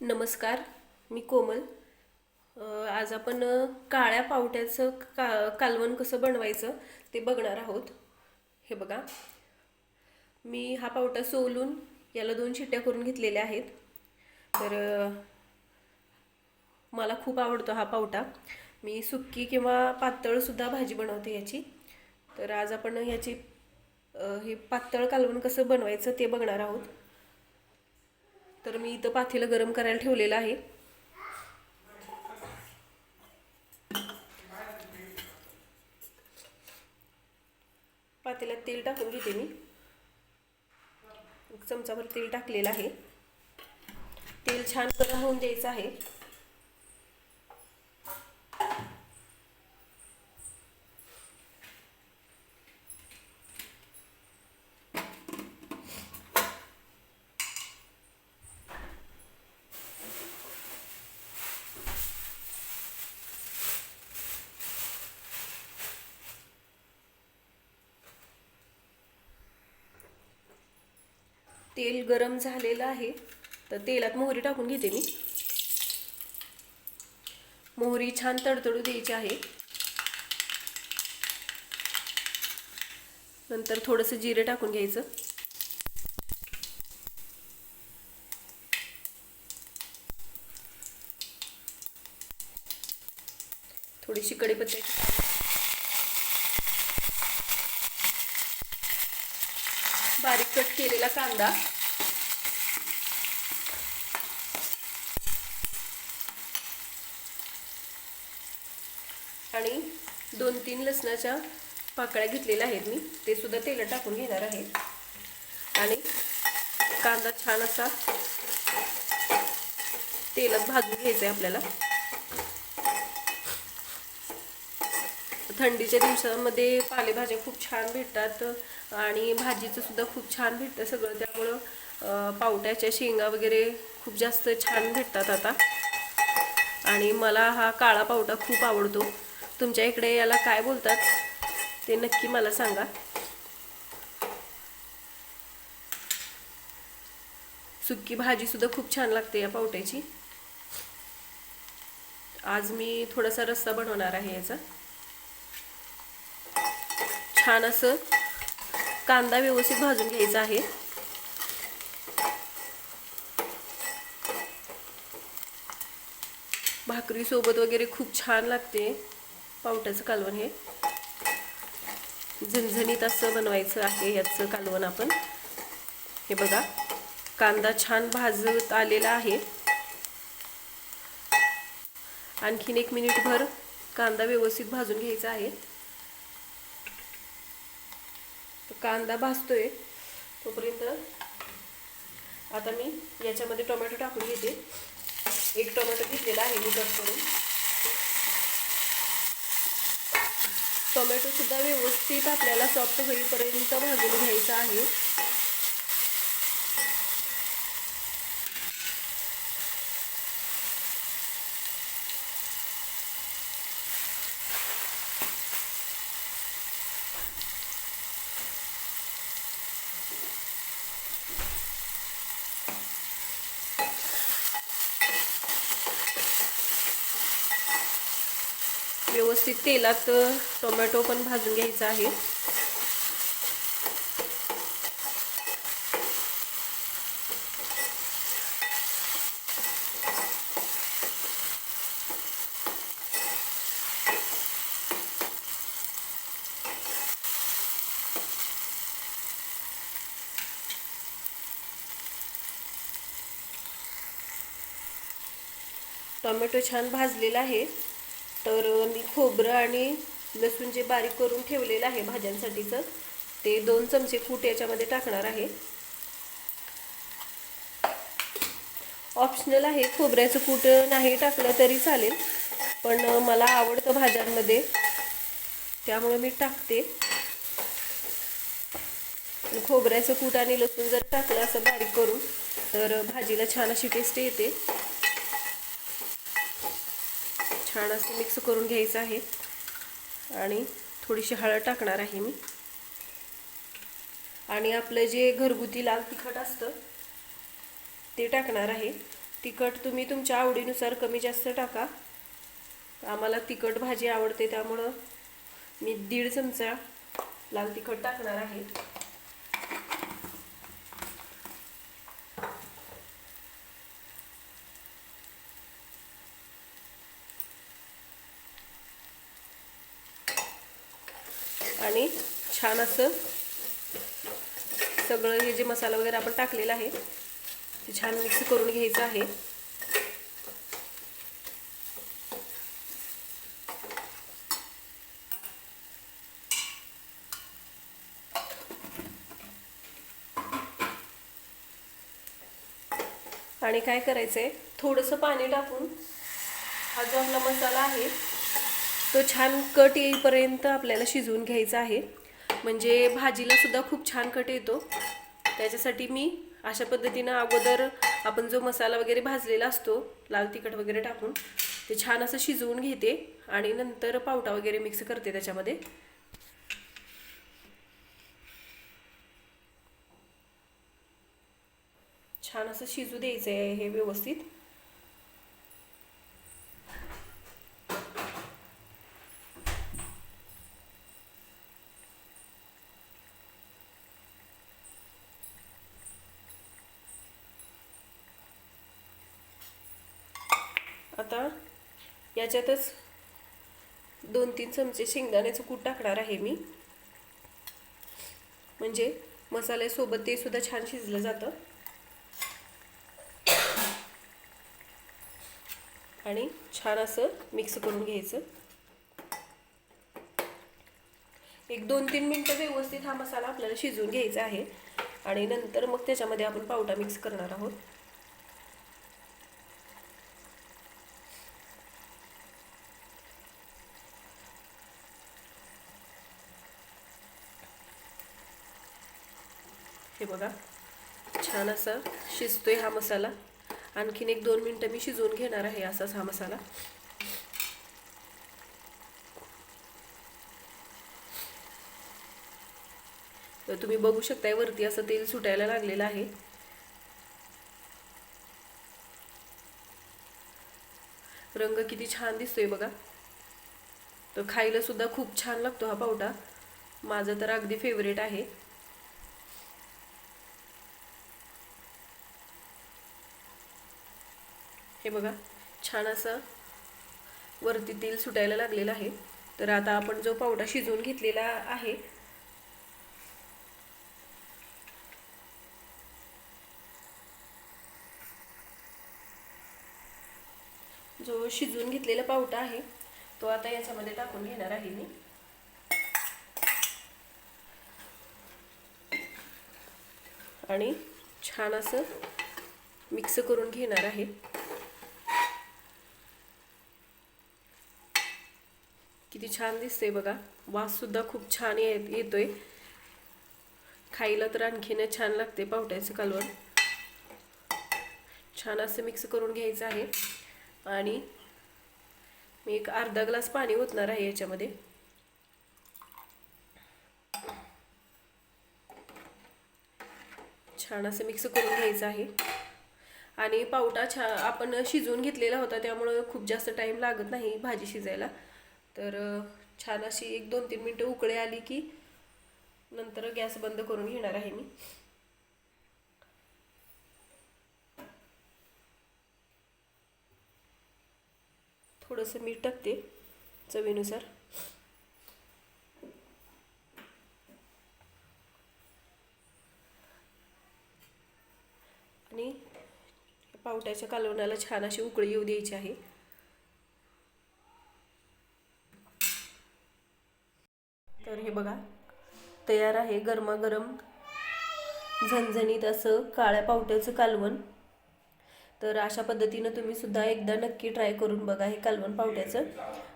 नमस्कार मी कोमल. आज आपण काळ्या पावट्याचं का कालवण कसं बनवायचं ते बघणार आहोत. हे बघा. मी हा पावटा सोलून याला दोन शिट्ट्या करून घेतलेल्या आहेत. तर मला खूप आवडतो हा पावटा. मी सुक्की किंवा पातळसुद्धा भाजी बनवते याची. तर आज आपण याची हे पातळ कालवण कसं बनवायचं ते बघणार आहोत. तर मी इथं पातेलं गरम करायला ठेवलेलं आहे. पातेल्यात तेल टाकून घेते मी. एक चमचाभर तेल टाकलेलं आहे. तेल छान गरम होऊन द्यायचं आहे. तेल गरम झालेलं आहे. तर तेलात मोहरी टाकून घेते मी. मोहरी छान तडतडू द्यायची आहे. नंतर थोडंसं जिरे टाकून घ्यायचं. थोडीशी कढीपत्त्याची बारीक कट केलेला कांदा. आणि दोन तीन लसणाच्या पाकळ्या घेतलेल्या आहेत मी. ते सुद्धा तेलात टाकून घेणार आहे. आणि कांदा छान असा तेलात भाजून घ्यायचा आहे आपल्याला. थंडीच्या दिवसामध्ये पालेभाज्या खूप छान भेटतात. आणि भाजीचं सुद्धा खूप छान भेटतं सगळं. त्यामुळं पावट्याच्या शेंगा वगैरे खूप जास्त छान भेटतात आता. आणि मला हा काळा पावटा खूप आवडतो. तुमच्या इकडे याला काय बोलतात? ते नक्की मला सांगा. सुक्की भाजी सुद्धा खूप छान लागते या पावट्याची. आज मी थोडासा रस्सा बनवणार आहे याचा. छान असं कांदा व्यवस्थित भाजून घ्यायचा आहे. भाकरीसोबत वगैरे खूप छान लागते पावट्याचं कालवण हे. झणझणीत असं बनवायचं आहे याचं कालवण आपण. हे बघा कांदा छान भाजत आलेला आहे. आणखीन एक मिनिटभर कांदा व्यवस्थित भाजून घ्यायचा आहे तो कांदा भाजतोय तोपर्यंत आता मी याच्यामध्ये टोमॅटो टाकून घेते. एक टोमॅटो घेतलेला आहे मी कट करून. टोमॅटोसुद्धा व्यवस्थित आपल्याला सॉफ्ट होईपर्यंत भाजून घ्यायचा आहे. व्यवस्थित तेलात टोमॅटो पण भाजून घ्यायचा आहे. टोमॅटो छान भाजलेला आहे. तर मी खोबरं आणि लसूण जे बारीक करून ठेवलेलं आहे भाज्यांसाठीचं ते दोन चमचे कूट याच्यामध्ये टाकणार आहे. ऑप्शनल आहे खोबऱ्याचं कूट नाही टाकलं तरी चालेल पण मला आवडतं भाज्यांमध्ये. त्यामुळे मी टाकते. खोबऱ्याचं कूट आणि लसूण जर टाकलं असं बारीक करून तर भाजीला छान अशी टेस्ट येते. छान असं मिक्स करून घ्यायचं आहे. आणि थोडीशी हळद टाकणार आहे मी. आणि आपलं जे घरगुती लाल तिखट असतं ते टाकणार आहे. तिखट तुम्ही तुमच्या आवडीनुसार कमी जास्त टाका. आम्हाला तिखट भाजी आवडते त्यामुळं मी दीड चमचा लाल तिखट टाकणार आहे. आणि छान असं सगळं हे जे मसाला वगैरे आपण टाकलेला आहे ते छान मिक्स करून घ्यायचं आहे. आणि काय करायचं आहे थोडंसं पाणी टाकून हा जो आपला मसाला आहे तो छान कट येईपर्यंत आपल्याला शिजवून घ्यायचा आहे. म्हणजे भाजीलासुद्धा खूप छान कट येतो. त्याच्यासाठी मी अशा पद्धतीनं अगोदर आपण जो मसाला वगैरे भाजलेला असतो लाल तिखट वगैरे टाकून ते छान असं शिजवून घेते आणि नंतर पावटा वगैरे मिक्स करते त्याच्यामध्ये. छान असं शिजू द्यायचं आहे हे व्यवस्थित. आता याच्यातच दोन तीन चमचे शेंगदाण्याचं कूट टाकणार आहे मी. म्हणजे मसाल्यासोबत ते सुद्धा छान शिजलं जातं. आणि छान असं मिक्स करून घ्यायचं. एक दोन तीन मिनटं व्यवस्थित हा मसाला आपल्याला शिजवून घ्यायचा आहे. आणि नंतर मग त्याच्यामध्ये आपण पावडा मिक्स करणार आहोत. हे बघा छान असा आहे हा मसाला. आणखीन एक दोन मिनटं मी शिजवून घेणार आहे असाच हा मसाला. तर तुम्ही बघू शकताय वरती असं तेल सुटायला लागलेलं आहे. रंग किती छान दिसतोय बघा. तर खायला सुद्धा खूप छान लागतो हा पावटा. माझा तर अगदी फेवरेट आहे. हे बघा छान असं वरती तेल सुटायला लागलेलं आहे. तर आता आपण जो पावडा शिजवून घेतलेला आहे जो शिजवून घेतलेला पावटा आहे तो आता याच्यामध्ये टाकून घेणार आहे मी. आणि छान असं मिक्स करून घेणार आहे. छान दिसते बघा. वास सुद्धा खूप छान येतोय. खायला तर आणखीनच छान लागते पावट्याचं कालवण. छान असं मिक्स करून घ्यायचं आहे. आणि मी एक अर्धा ग्लास पाणी ओतणार आहे याच्यामध्ये. छान असं मिक्स करून घ्यायचं आहे. आणि पावटा छा आपण शिजवून घेतलेला होता त्यामुळं खूप जास्त टाईम लागत नाही भाजी शिजायला. तर छान अशी एक दोन तीन मिनटं उकळे आली की नंतर गॅस बंद करून घेणार आहे मी. थोडंसं मीठ टाकते चवीनुसार. आणि पावट्याच्या कालवणाला छान अशी उकळी येऊ द्यायची आहे तर हे बघा तयार आहे. गरमागरम झणझणीत असं काळ्या पावट्याचं कालवण. तर अशा पद्धतीनं तुम्ही सुद्धा एकदा नक्की ट्राय करून बघा हे कालवण पावट्याचं.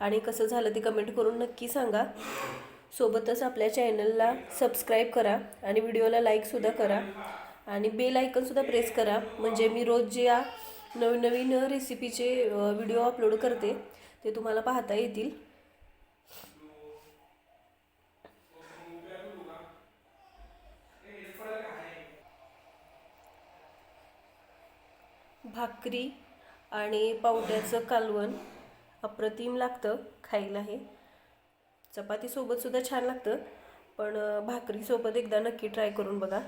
आणि कसं झालं ते कमेंट करून नक्की सांगा. सोबतच आपल्या चॅनलला सबस्क्राईब करा आणि व्हिडिओला लाईकसुद्धा करा. आणि बेल आयकनसुद्धा प्रेस करा. म्हणजे मी रोज जे नवीन नवीन रेसिपीचे व्हिडिओ अपलोड करते ते तुम्हाला पाहता येतील. भाकरी आणि पावट्याचं कालवण अप्रतिम लागतं खायला हे. चपातीसोबतसुद्धा छान लागतं पण भाकरीसोबत एकदा नक्की ट्राय करून बघा.